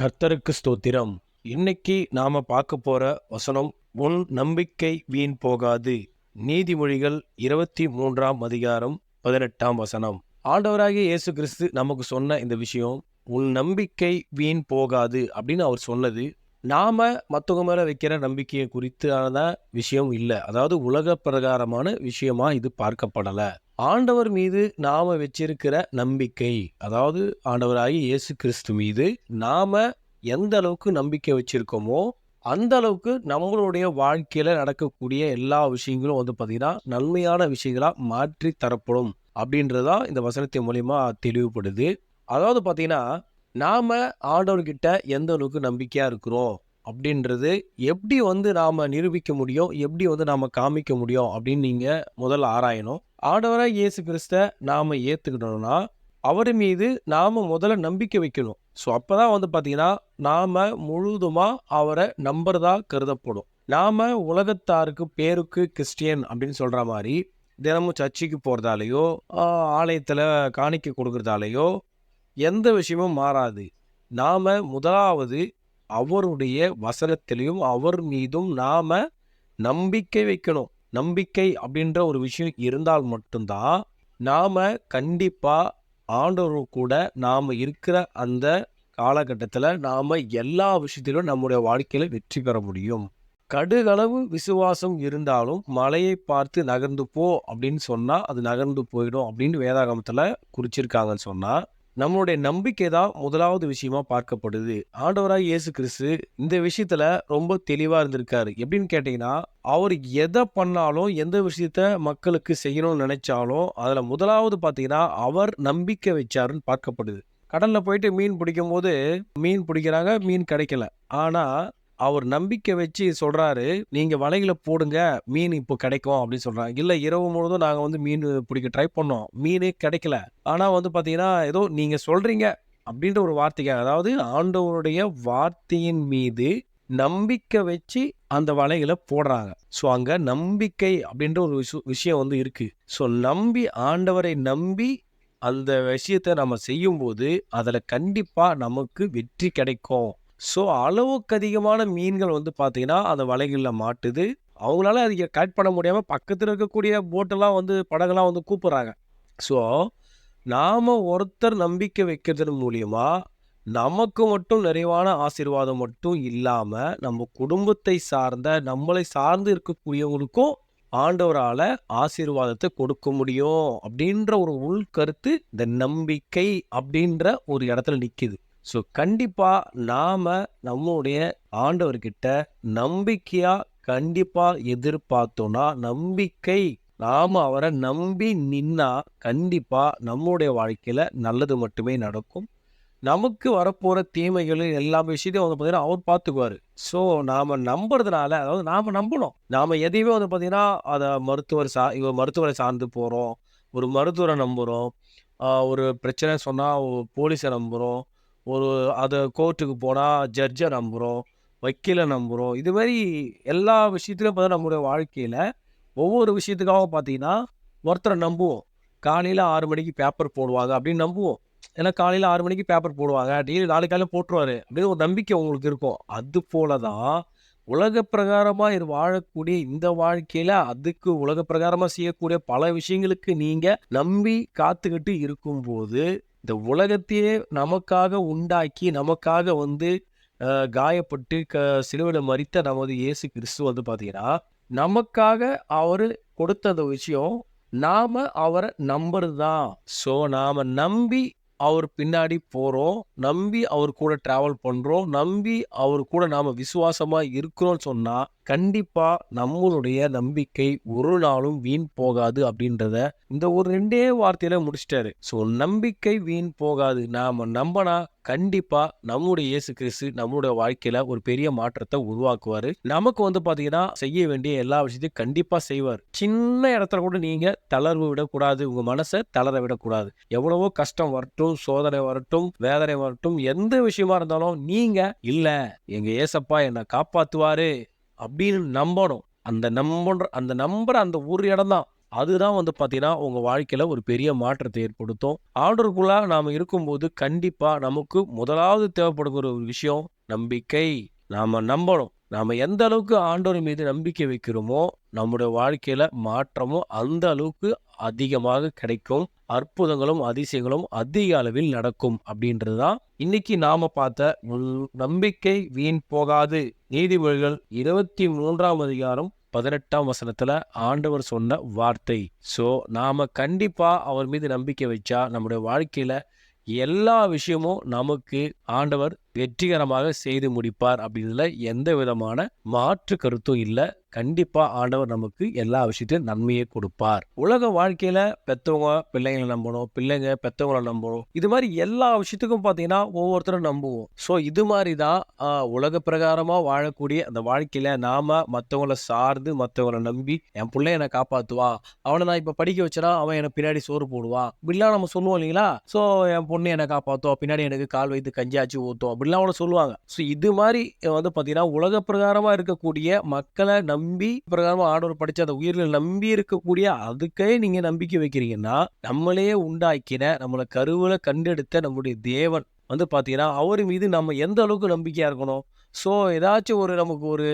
கர்த்தருக்கு ஸ்தோத்திரம். இன்னைக்கு நாம பார்க்க போற வசனம் உன் நம்பிக்கை வீண் போகாது. நீதிமொழிகள் இருபத்தி மூன்றாம் அதிகாரம் பதினெட்டாம் வசனம். ஆண்டவராகிய இயேசு கிறிஸ்து நமக்கு சொன்ன இந்த விஷயம் உன் நம்பிக்கை வீண் போகாது அப்படின்னு அவர் சொன்னது. நாம் மற்றவங்க மேலே வைக்கிற நம்பிக்கையை குறித்தான விஷயம் இல்லை. அதாவது உலக பிரகாரமான விஷயமா இது பார்க்கப்படலை. ஆண்டவர் மீது நாம் வச்சிருக்கிற நம்பிக்கை அதாவது ஆண்டவராகி இயேசு கிறிஸ்து மீது நாம் எந்த அளவுக்கு நம்பிக்கை வச்சுருக்கோமோ அந்த அளவுக்கு நம்மளுடைய வாழ்க்கையில் நடக்கக்கூடிய எல்லா விஷயங்களும் வந்து பார்த்திங்கன்னா நன்மையான விஷயங்களாக மாற்றி தரப்படும். அப்படின்றதான் இந்த வசனத்தின் மூலிமா தெளிவுபடுது. அதாவது பார்த்தீங்கன்னா நாம் ஆண்டவர்கிட்ட எந்த அளவுக்கு நம்பிக்கையாக இருக்கிறோம்? அப்படின்றது எப்படி வந்து நாம் நிரூபிக்க முடியும்? எப்படி வந்து நாம் காமிக்க முடியும்? அப்படின்னு நீங்கள் முதல்ல ஆராயணும். ஆண்டவராக இயேசு கிறிஸ்த நாம் ஏத்துக்கணும்னா அவர் மீது நாம் முதல்ல நம்பிக்கை வைக்கணும். ஸோ அப்போ தான் வந்து பார்த்தீங்கன்னா நாம் முழுதுமாக அவரை நம்புறதா கருதப்படும். நாம் உலகத்தாருக்கு பேருக்கு கிறிஸ்டியன் அப்படின்னு சொல்கிற மாதிரி தினமும் சர்ச்சுக்கு போகிறதாலேயோ ஆலயத்தில் காணிக்க கொடுக்குறதாலேயோ எந்த விஷயமும் மாறாது. நாம் முதலாவது அவருடைய வசனத்திலையும் அவர் மீதும் நாம் நம்பிக்கை வைக்கணும். நம்பிக்கை அப்படின்ற ஒரு விஷயம் இருந்தால் மட்டும்தான் நாம் கண்டிப்பாக ஆண்டவர் கூட நாம் இருக்கிற அந்த காலகட்டத்தில் நாம் எல்லா விஷயத்திலும் நம்முடைய வாழ்க்கையில் வெற்றி பெற முடியும். கடுகளவு விசுவாசம் இருந்தாலும் மலையை பார்த்து நகர்ந்து போ அப்படின்னு சொன்னால் அது நகர்ந்து போயிடும் அப்படின்னு வேதாகமத்தில் குறிச்சிருக்காங்கன்னு சொன்னால் நம்மளுடைய நம்பிக்கை தான் முதலாவது விஷயமா பார்க்கப்படுது. ஆண்டவராக இயேசு கிறிஸ்து இந்த விஷயத்துல ரொம்ப தெளிவா இருந்திருக்காரு. எப்படின்னு கேட்டீங்கன்னா அவர் எதை பண்ணாலும் எந்த விஷயத்த மக்களுக்கு செய்யணும்னு நினைச்சாலும் அதுல முதலாவது பாத்தீங்கன்னா அவர் நம்பிக்கை வச்சாருன்னு பார்க்கப்படுது. கடல்ல போயிட்டு மீன் பிடிக்கும் போது மீன் பிடிக்கிறாங்க மீன் கிடைக்கல. ஆனா அவர் நம்பிக்கை வச்சு சொல்கிறாரு நீங்கள் வலைகளை போடுங்க மீன் இப்போ கிடைக்கும் அப்படின்னு சொல்கிறாங்க இல்லை இரவு முழுதும் நாங்கள் வந்து மீன் பிடிக்க ட்ரை பண்ணோம். மீனே கிடைக்கல. ஆனால் வந்து பார்த்தீங்கன்னா ஏதோ நீங்கள் சொல்கிறீங்க அப்படின்ற ஒரு வார்த்தைக்காக அதாவது ஆண்டவருடைய வார்த்தையின் மீது நம்பிக்கை வச்சு அந்த வலைகளை போடுறாங்க. ஸோ அங்கே நம்பிக்கை அப்படின்ற ஒரு விஷயம் வந்து இருக்குது ஸோ நம்பி ஆண்டவரை நம்பி அந்த விஷயத்தை நம்ம செய்யும்போது அதில் கண்டிப்பாக நமக்கு வெற்றி கிடைக்கும். ஸோ அளவுக்கு அதிகமான மீன்கள் வந்து பார்த்தீங்கன்னா அந்த வலைகளில் மாட்டுது. அவங்களால அதை கட் பண்ண முடியாமல் பக்கத்தில் இருக்கக்கூடிய போட்டெல்லாம் வந்து படகெல்லாம் வந்து கூப்பிட்றாங்க. ஸோ நாம் ஒருத்தர் நம்பிக்கை வைக்கிறது மூலியமாக நமக்கு மட்டும் நிறைவான ஆசீர்வாதம் மட்டும் இல்லாமல் நம்ம குடும்பத்தை சார்ந்த நம்மளை சார்ந்து இருக்கக்கூடியவங்களுக்கும் ஆண்டவரால் ஆசீர்வாதத்தை கொடுக்க முடியும் அப்படின்ற ஒரு உள்கருத்து இந்த நம்பிக்கை அப்படின்ற ஒரு இடத்துல நிற்கிது ஸோ கண்டிப்பாக நாம் நம்மளுடைய ஆண்டவர்கிட்ட நம்பிக்கையாக கண்டிப்பாக எதிர்பார்த்தோன்னா நம்பிக்கை நாம் அவரை நம்பி நின்னா கண்டிப்பாக நம்முடைய வாழ்க்கையில் நல்லது மட்டுமே நடக்கும். நமக்கு வரப்போகிற தீமைகள் எல்லா விஷயத்தையும் வந்து பார்த்தீங்கன்னா அவர் பார்த்துக்குவாரு. ஸோ நாம் நம்புறதுனால அதாவது நாம் நம்பணும். நாம் எதையுமே வந்து பார்த்திங்கன்னா அதை மருத்துவர் சா இவ மருத்துவரை சார்ந்து போகிறோம் ஒரு மருத்துவரை நம்புகிறோம் ஒரு பிரச்சனை சொன்னால் போலீஸை நம்புகிறோம் ஒரு அதை கோர்ட்டுக்கு போனால் ஜட்ஜை நம்புகிறோம் வக்கீலை நம்புகிறோம் இது மாதிரி எல்லா விஷயத்துலையும் பார்த்தா நம்மளுடைய வாழ்க்கையில் ஒவ்வொரு விஷயத்துக்காக பார்த்தீங்கன்னா ஒருத்தரை நம்புவோம். காலையில் ஆறு மணிக்கு பேப்பர் போடுவாங்க அப்படின்னு நம்புவோம். ஏன்னா காலையில் ஆறு மணிக்கு பேப்பர் போடுவாங்க. டெய்லி நாலு காலையில் போட்டுருவாரு. அப்படின்னு ஒரு நம்பிக்கை உங்களுக்கு இருக்கும். அது போல தான் உலக பிரகாரமாக இது வாழக்கூடிய இந்த வாழ்க்கையில் அதுக்கு உலக பிரகாரமாக செய்யக்கூடிய பல விஷயங்களுக்கு நீங்கள் நம்பி காத்துக்கிட்டு இருக்கும்போது இந்த உலகத்தையே நமக்காக உண்டாக்கி நமக்காக வந்து காயப்பட்டு க சிலுவையில் மறித்த நமது இயேசு கிறிஸ்து வந்து பார்த்தீங்கன்னா நமக்காக அவர் கொடுத்த அந்த விஷயம் நாம் அவரை நம்புறது தான் ஸோ நாம் நம்பி அவர் பின்னாடி போகிறோம் நம்பி அவர் கூட ட்ராவல் பண்ணுறோம் நம்பி அவர் கூட நாம் விசுவாசமாக இருக்கிறோம்னு சொன்னால் கண்டிப்பா நம்மளுடைய நம்பிக்கை ஒரு நாளும் வீண் போகாது அப்படின்றத இந்த ஒரு ரெண்டே வார்த்தையில முடிச்சிட்டாரு. ஸோ நம்பிக்கை வீண் போகாது. நாம நம்பினா கண்டிப்பா நம்முடைய இயேசு கிறிஸ்து நம்மளுடைய வாழ்க்கையில ஒரு பெரிய மாற்றத்தை உருவாக்குவாரு. நமக்கு வந்து பார்த்தீங்கன்னா செய்ய வேண்டிய எல்லா விஷயத்தையும் கண்டிப்பாக செய்வார். சின்ன இடத்துல கூட நீங்க தளர்வு விடக்கூடாது. உங்க மனசை தளர விடக்கூடாது. எவ்வளவோ கஷ்டம் வரட்டும் சோதனை வரட்டும் வேதனை வரட்டும் எந்த விஷயமா இருந்தாலும் நீங்க இல்லை எங்க ஏசப்பா என்னை காப்பாத்துவாரு. அப்படின்னு நம்பணும் அந்த நம்புன்ற அந்த நம்புற அந்த ஒரு இடம் தான் அதுதான் வந்து பார்த்தீங்கன்னா, உங்கள் வாழ்க்கையில் ஒரு பெரிய மாற்றத்தை ஏற்படுத்தும். ஆர்டருக்குள்ளாக நாம் இருக்கும்போது கண்டிப்பாக நமக்கு முதலாவது தேவைப்படுகிற ஒரு விஷயம் நம்பிக்கை. நாம் நம்பணும். நாம் எந்த அளவுக்கு ஆண்டவர் மீது நம்பிக்கை வைக்கிறோமோ, நம்முடைய வாழ்க்கையில் மாற்றமும் அந்த அளவுக்கு அதிகமாக கிடைக்கும். அற்புதங்களும், அதிசயங்களும் அதிக அளவில் நடக்கும் அப்படின்றது தான் இன்னைக்கு நாம பார்த்த நம்பிக்கை வீண் போகாது. நீதிபதிகள் இருபத்தி மூன்றாம் அதிகாரம் 18ஆம் வசனத்துல ஆண்டவர் சொன்ன வார்த்தை. ஸோ நாம கண்டிப்பா அவர் மீது நம்பிக்கை வச்சா நம்முடைய வாழ்க்கையில எல்லா விஷயமும் நமக்கு ஆண்டவர் வெற்றிகரமாக செய்து முடிப்பார் அப்படின்றதுல எந்த விதமான மாற்று கருத்தும் இல்ல. கண்டிப்பாக ஆண்டவர் நமக்கு எல்லா விஷயத்தையும் நன்மையை கொடுப்பார். உலக வாழ்க்கையில் பெற்றவங்க பிள்ளைங்கள நம்பணும். பிள்ளைங்க பெற்றவங்களை நம்பணும். இது மாதிரி எல்லா விஷயத்துக்கும் பார்த்தீங்கன்னா, ஒவ்வொருத்தரும் நம்புவோம். ஸோ இது மாதிரி தான் உலக பிரகாரமாக வாழக்கூடிய அந்த வாழ்க்கையில் நாம் மற்றவங்கள சார்ந்து, மற்றவங்கள நம்பி என் பிள்ளை என்ன காப்பாற்றுவா அவனை நான் இப்போ படிக்க வச்சேன்னா, அவன் எனக்கு பின்னாடி சோறு போடுவான். இப்படிலாம் நம்ம சொல்லுவோம் இல்லைங்களா? ஸோ என் பொண்ணு என்னை காப்பாற்றும் பின்னாடி எனக்கு கால் வைத்து கஞ்சாச்சு ஊற்றும் அப்படிலாம் அவனை சொல்லுவாங்க. ஸோ இது மாதிரி வந்து பார்த்தீங்கன்னா, உலக பிரகாரமாக இருக்கக்கூடிய மக்களை நம்பி நம்பி பிரகாரமாக ஆண்டவர் படித்த அந்த உயிர்கள் நம்பி இருக்கக்கூடிய அதுக்கே நீங்கள் நம்பிக்கை வைக்கிறீங்கன்னா, நம்மளே உண்டாக்கின, நம்மளை கருவில் கண்டெடுத்த நம்முடைய தேவன் வந்து பார்த்தீங்கன்னா, அவர் மீது நம்ம எந்த அளவுக்கு நம்பிக்கையாக இருக்கணும். ஸோ ஏதாச்சும் ஒரு நமக்கு ஒரு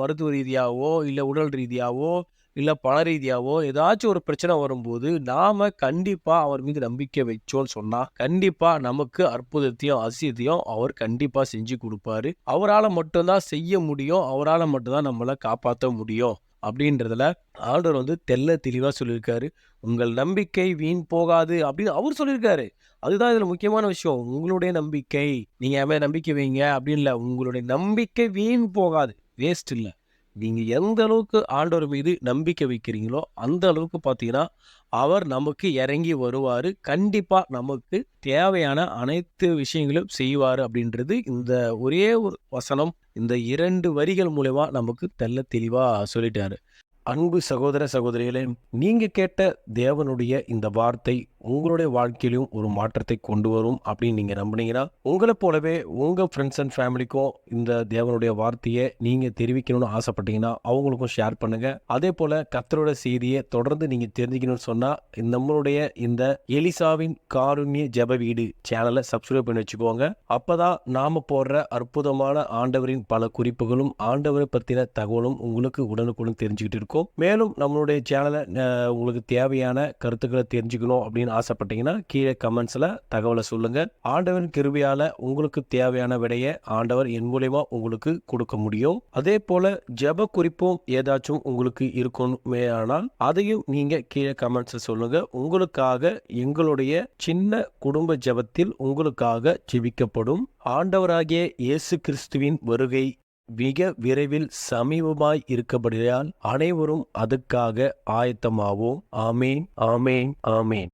மருத்துவ ரீதியாகவோ இல்லை உடல் ரீதியாகவோ இல்லை பண ரீதியாவோ ஏதாச்சும் ஒரு பிரச்சனை வரும்போது, நாம கண்டிப்பா அவர் மீது நம்பிக்கை வச்சோன்னு சொன்னா, கண்டிப்பா நமக்கு அற்புதத்தையும், அதிசயத்தையும் அவர் கண்டிப்பா செஞ்சு கொடுப்பாரு அவரால மட்டும் தான் செய்ய முடியும். அவரால மட்டும்தான் நம்மளை நம்மள முடியும். அப்படின்றதுல ஆண்டவர் வந்து தெல்ல தெளிவா சொல்லியிருக்காரு. உங்கள் நம்பிக்கை வீண் போகாது அப்படின்னு அவர் சொல்லியிருக்காரு. அதுதான் இதுல முக்கியமான விஷயம். உங்களுடைய நம்பிக்கை. நீங்க என் நம்பிக்கை வைங்க அப்படின்னு உங்களுடைய நம்பிக்கை வீண் போகாது. வேஸ்ட் இல்ல. நீங்கள் எந்த அளவுக்கு ஆண்டவர் மீது நம்பிக்கை வைக்கிறீங்களோ, அந்த அளவுக்கு பார்த்தீங்கன்னா, அவர் நமக்கு இறங்கி வருவார் கண்டிப்பாக நமக்கு தேவையான அனைத்து விஷயங்களும் செய்வார் அப்படின்றது இந்த ஒரே ஒரு வசனம், இந்த இரண்டு வரிகள் மூலயமா நமக்கு தெள்ள தெளிவாக சொல்லிட்டாரு. அன்பு சகோதர, சகோதரிகளே, நீங்கள் கேட்ட தேவனுடைய இந்த வார்த்தை உங்களுடைய வாழ்க்கையிலும் ஒரு மாற்றத்தை கொண்டு வரும் அப்படின்னு நீங்கள் நம்புனீங்கன்னா, உங்களை போலவே உங்கள் ஃப்ரெண்ட்ஸ் அண்ட் ஃபேமிலிக்கும் இந்த தேவனுடைய வார்த்தையை நீங்கள் தெரிவிக்கணும்னு ஆசைப்பட்டீங்கன்னா, அவங்களுக்கும் ஷேர் பண்ணுங்கள் அதே போல் கத்தரோட செய்தியை தொடர்ந்து நீங்கள் தெரிஞ்சுக்கணும்னு சொன்னால் நம்மளுடைய இந்த எலிசாவின் காருண்ய ஜெப வீடு சேனலை சப்ஸ்கிரைப் பண்ணி வச்சுக்கோங்க. அப்போ தான் நாம் போடுற அற்புதமான ஆண்டவரின் பல குறிப்புகளும், ஆண்டவரை பற்றின தகவலும் உங்களுக்கு உடனுக்குடன் தெரிஞ்சுக்கிட்டு இருக்கும். மேலும் நம்மளுடைய சேனலை உங்களுக்கு தேவையான கருத்துக்களை தெரிஞ்சுக்கணும் அப்படின்னு ஆசைப்பட்டீங்கன்னா, கீழே கமெண்ட்ஸில் தகவலை சொல்லுங்கள் ஆண்டவரின் கிருவியால் உங்களுக்கு தேவையான விடையை ஆண்டவர் என் மூலயமா உங்களுக்கு கொடுக்க முடியும். அதே போல ஜெப குறிப்பும் ஏதாச்சும் உங்களுக்கு இருக்குமேயானால், அதையும் நீங்கள் கீழே கமெண்ட்ஸில் சொல்லுங்கள் உங்களுக்காக எங்களுடைய சின்ன குடும்ப ஜெபத்தில் உங்களுக்காக ஜெபிக்கப்படும். ஆண்டவராகிய இயேசு கிறிஸ்துவின் வருகை மிக விரைவில் சமீபமாய் இருக்கப்படுகையால், அனைவரும் அதுக்காக ஆயத்தமாவோம். ஆமேன் ஆமேன் ஆமேன்